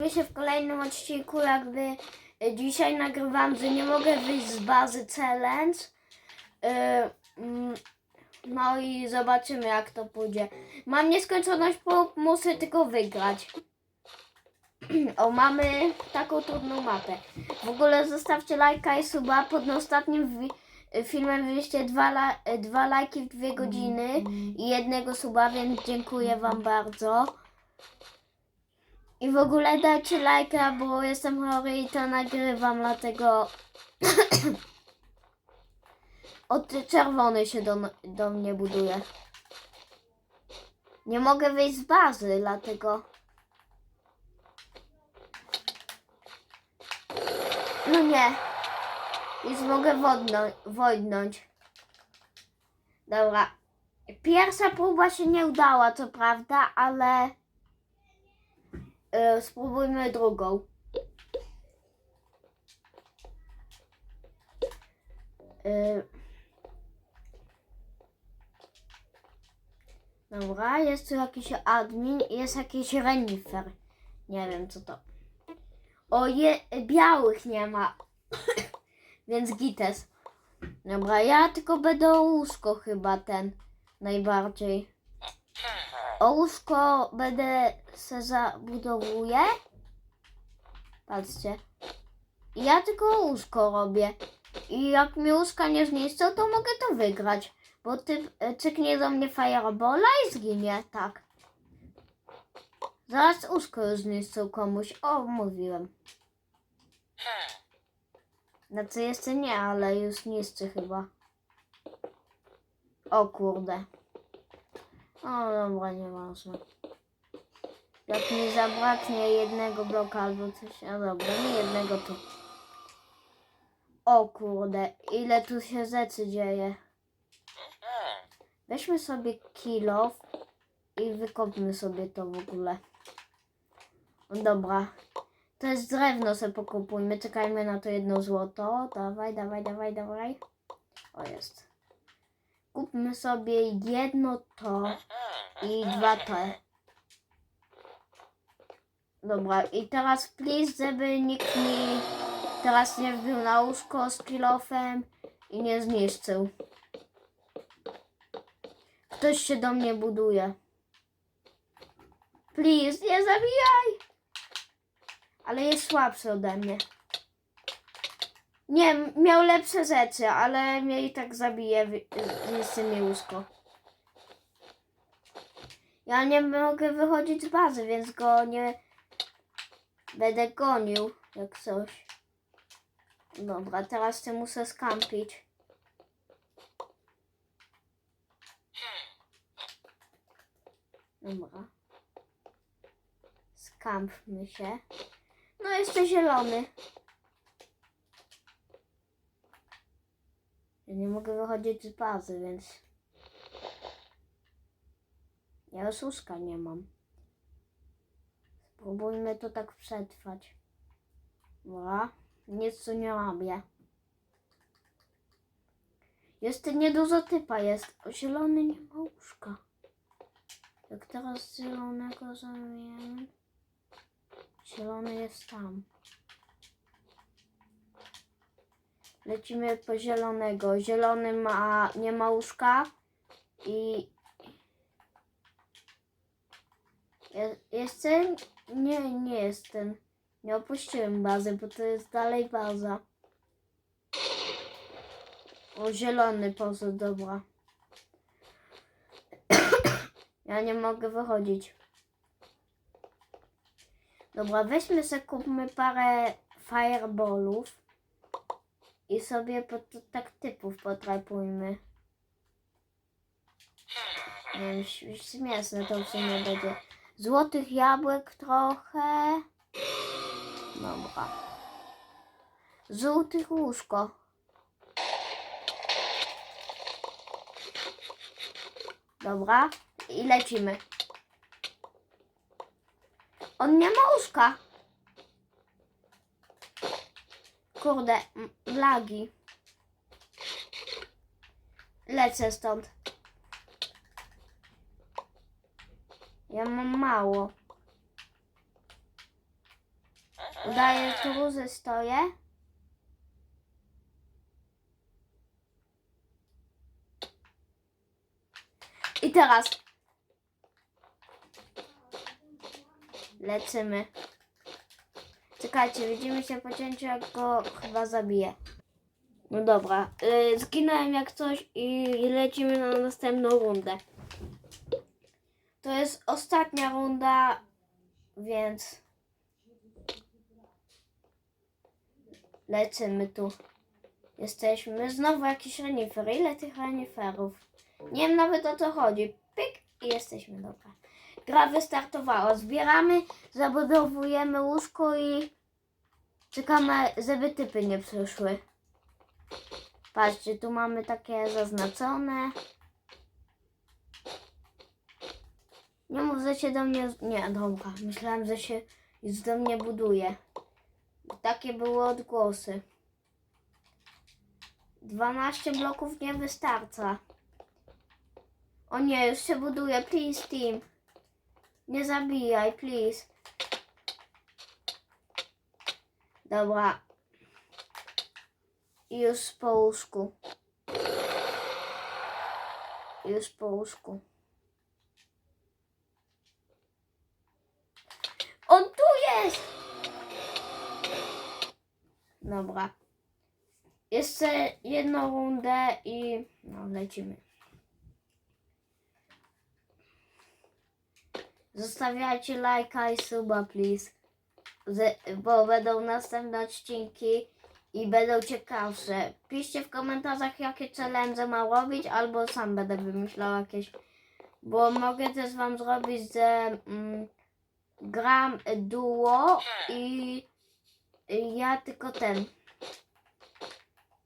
My się w kolejnym odcinku jakby y, dzisiaj nagrywam, że nie mogę wyjść z bazy challenge. Y, mm, No i zobaczymy jak to pójdzie. Mam nieskończoność, muszę tylko wygrać. O, mamy taką trudną mapę. W ogóle zostawcie lajka i suba. Pod ostatnim wi- filmem wyjście dwa, la- dwa lajki w dwie godziny i jednego suba, więc dziękuję Wam bardzo. I w ogóle dajcie lajka, bo jestem chory i to nagrywam, dlatego od czerwony się do, do mnie buduje. Nie mogę wyjść z bazy, dlatego. No nie. Już mogę wodno, wodnąć. Dobra. Pierwsza próba się nie udała, co prawda, ale y, spróbujmy drugą. Y, Dobra, jest tu jakiś admin i jest jakiś renifer. Nie wiem co to. O, je, białych nie ma. Więc gites. Dobra, ja tylko będę łóżko chyba ten najbardziej. O łóżko będę se zabudowuję. Patrzcie. Ja tylko łóżko robię. I jak mi łóżka nie zniszczą, to mogę to wygrać. Bo ty e, cyknie do mnie firebola i zginie, tak. Zaraz łóżko już zniszczą komuś. O, mówiłem. Znaczy jeszcze nie, ale już niszczy chyba. O kurde. O dobra, nieważne. Jak mi zabraknie jednego bloka albo coś, a dobra, nie jednego tu. O kurde, ile tu się rzeczy dzieje. Weźmy sobie kilo i wykopmy sobie to w ogóle. No Dobra. To jest drewno, sobie pokupujmy. Czekajmy na to jedno złoto. Dawaj, dawaj, dawaj, dawaj. O, jest. Kupmy sobie jedno to i dwa te. Dobra, i teraz please, żeby nikt mi teraz nie wbił na łóżko z kilofem i nie zniszczył. Ktoś się do mnie buduje. Please, nie zabijaj! Ale jest słabszy ode mnie. Nie, miał lepsze rzeczy, ale mnie i tak zabije, zniszczy mi łóżko. Ja nie mogę wychodzić z bazy, więc go nie będę gonił, jak coś. Dobra, teraz się muszę skampić. Dobra. Skampmy się. No, jeszcze zielony. Nie mogę wychodzić z bazy, więc... Ja już łóżka nie mam. Spróbujmy to tak przetrwać. Dobra. Nic tu nie robię. Jeszcze niedużo typa jest. Zielony nie ma łóżka. Jak teraz zielonego zamienię. Zielony jest tam. Lecimy po zielonego. Zielony ma, nie ma łóżka i Je- jeszcze nie, nie jestem. Nie opuściłem bazy, bo to jest dalej baza. O, zielony poszedł, dobra. Ja nie mogę wychodzić. Dobra, weźmy sobie, kupmy parę fireballów i sobie po, to, tak typów potrapujmy. Ś- śmieszne to w sumie będzie. Złotych jabłek trochę. Dobra. Żółtych łóżko. Dobra. I lecimy. On nie ma łóżka. Kurde, lagi. Lecę stąd. Ja mam mało. Udaję tu, że stoję. I teraz lecimy. Czekajcie, widzimy się po cięciu, jak go chyba zabiję. No dobra, yy, zginąłem jak coś i lecimy na następną rundę. To jest ostatnia runda, więc lecimy tu. Jesteśmy znowu jakiś renifer. Ile tych reniferów? Nie wiem nawet o co chodzi. Pyk i jesteśmy, dobra. Gra wystartowała. Zbieramy, zabudowujemy łóżko i czekamy, żeby typy nie przyszły. Patrzcie, tu mamy takie zaznaczone. Nie mów, że się do mnie... Nie, dobra. Myślałem, że się już do mnie buduje. Takie były odgłosy. 12 bloków nie wystarcza. O nie, już się buduje. Please, team. Nie zabijaj, please. Dobra. Już po łóżku. Już po łóżku. On tu jest! Dobra. Jeszcze jedną rundę i no lecimy. Zostawiajcie lajka i suba, please. Bo będą następne odcinki i będą ciekawsze. Piszcie w komentarzach, jakie challenge mam robić, albo sam będę wymyślał jakieś. Bo mogę też wam zrobić, że mm, gram duo i, i ja tylko ten.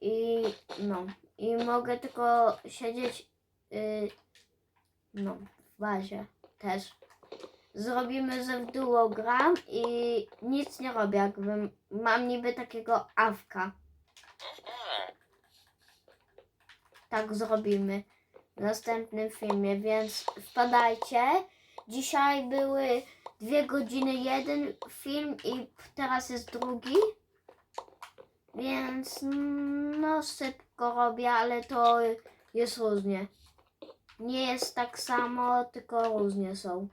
I no. I mogę tylko siedzieć y, no, w bazie też. Zrobimy, że w duo gram i nic nie robię, jakbym mam niby takiego awka. Tak zrobimy w następnym filmie, więc wpadajcie. Dzisiaj były dwie godziny jeden film i teraz jest drugi. Więc mm, no szybko robię, ale to jest różnie. Nie jest tak samo, tylko różnie są.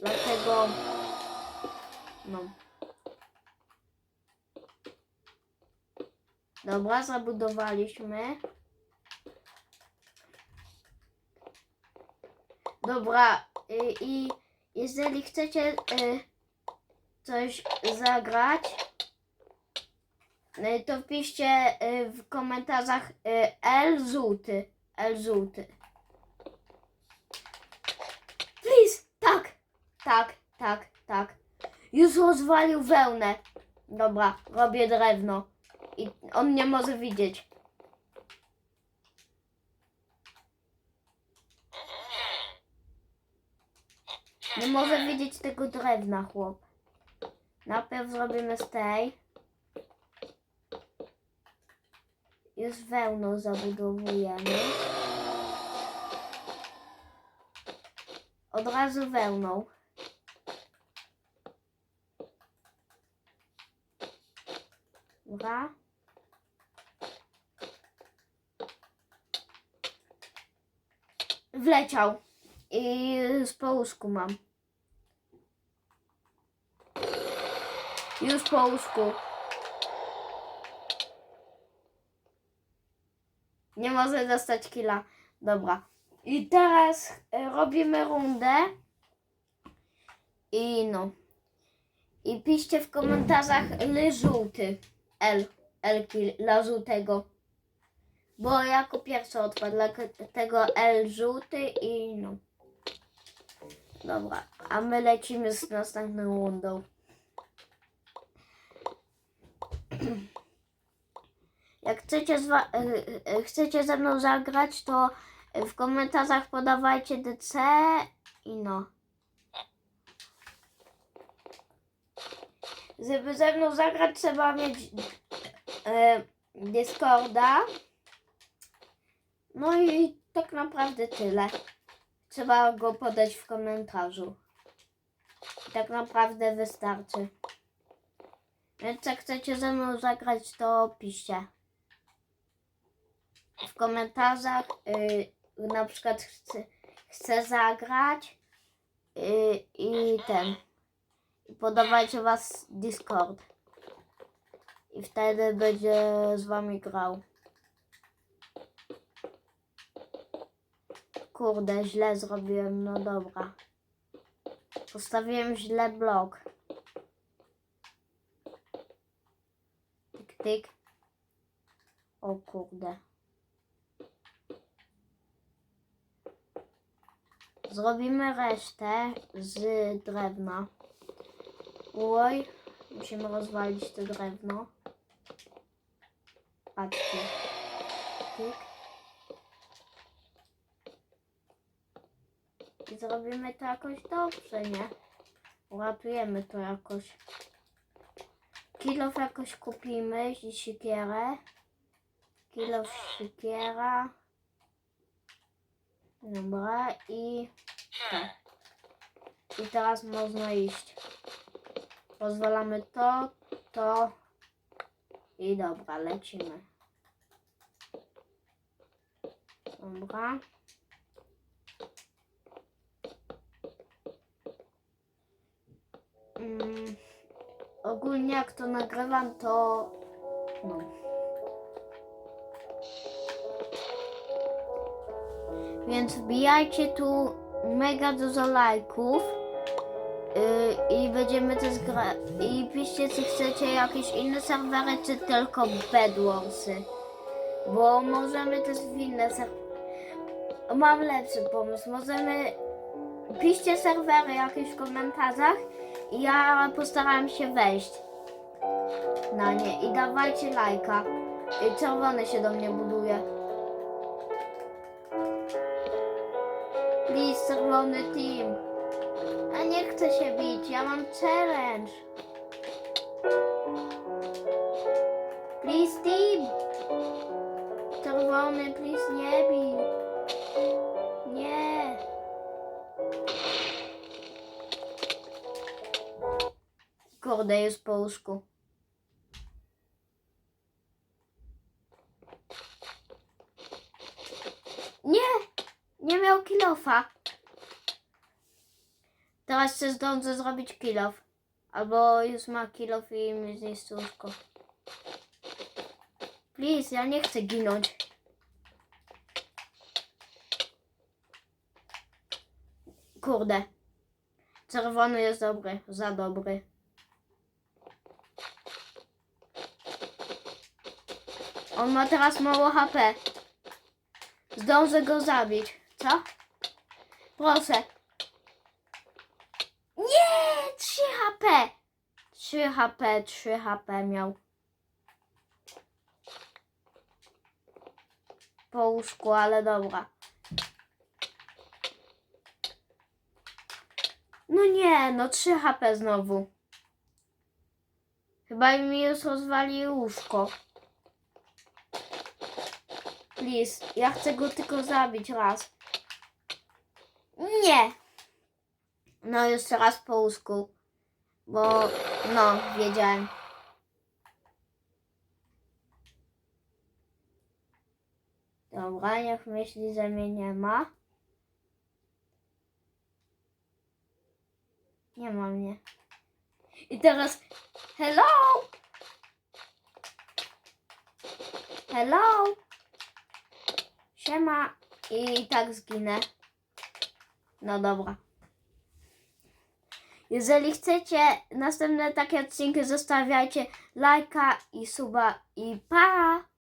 Dlatego no. Dobra, zabudowaliśmy. Dobra, y, i jeżeli chcecie y, coś zagrać, y, to wpiszcie w komentarzach y, L żółty. L żółty. Please, tak, tak, tak, tak. Już rozwalił wełnę. Dobra, robię drewno. I on nie może widzieć. Nie może widzieć tego drewna, chłop. Najpierw zrobimy z tej. Już wełną zabudowujemy. Od razu wełną. Wleciał. I z po łóżku mam. Już po łóżku. Nie może dostać killa. Dobra. I teraz e, robimy rundę. I no. I piszcie w komentarzach L żółty. L. Kill dla żółtego. Bo jako pierwszy odpadł, dlatego L żółty i no. Dobra, a my lecimy z następną rundą. Jak chcecie, wa- y, y, chcecie ze mną zagrać, to w komentarzach podawajcie DC i no. Żeby ze mną zagrać, trzeba mieć e, Discorda. No i tak naprawdę tyle. Trzeba go podać w komentarzu. tak naprawdę wystarczy. Więc jak chcecie ze mną zagrać, to piszcie. W komentarzach y, na przykład chcę, chcę zagrać y, i ten. I podawajcie was Discord. I wtedy będzie z wami grał. Kurde, źle zrobiłem, no dobra. Postawiłem źle blok. Tyk, tyk. O kurde. Zrobimy resztę z drewna. Oj, musimy rozwalić to drewno. Patrzcie. Tyk. I zrobimy to jakoś dobrze, nie? Uratujemy to jakoś. Kilof jakoś kupimy i siekierę. Kilof siekiera. Dobra i tak. I teraz można iść. Pozwalamy to, to i dobra, lecimy. Dobra. Mm, ogólnie jak to nagrywam, to no. Więc wbijajcie tu mega dużo lajków i będziemy też grać. I piszcie, czy chcecie jakieś inne serwery, czy tylko Bedwarsy. Bo możemy też w inne serwery. Mam lepszy pomysł. Możemy. Piszcie serwery jakieś w komentarzach i ja postaram się wejść na nie. I dawajcie lajka. I czerwony się do mnie buduje. Please, czerwony team. Chcę się bić, ja mam challenge. Please, team. Czerwony, please, nie bij. Nie. Kurde, jest po łóżku. Nie! Nie miał kilofa. Teraz się zdążę zrobić kilof. Albo już ma kilof i mi zniszczy łóżko. Please, ja nie chcę ginąć. Kurde. Czerwony jest dobry, za dobry. On ma teraz mało HP. Zdążę go zabić. Co? Proszę. Nie! 3 HP! 3 HP, 3 HP miał. Po łóżku, ale dobra. No nie, no 3 HP znowu. Chyba mi już rozwali łóżko. Please, ja chcę go tylko zabić raz. Nie! No jeszcze raz po łóżku. Bo, no, wiedziałem. Dobra, niech myśli, że mnie nie ma. Nie ma mnie. I teraz, hello! Hello! Siema. I tak zginę. No dobra. Jeżeli chcecie następne takie odcinki, zostawiajcie lajka i suba i pa!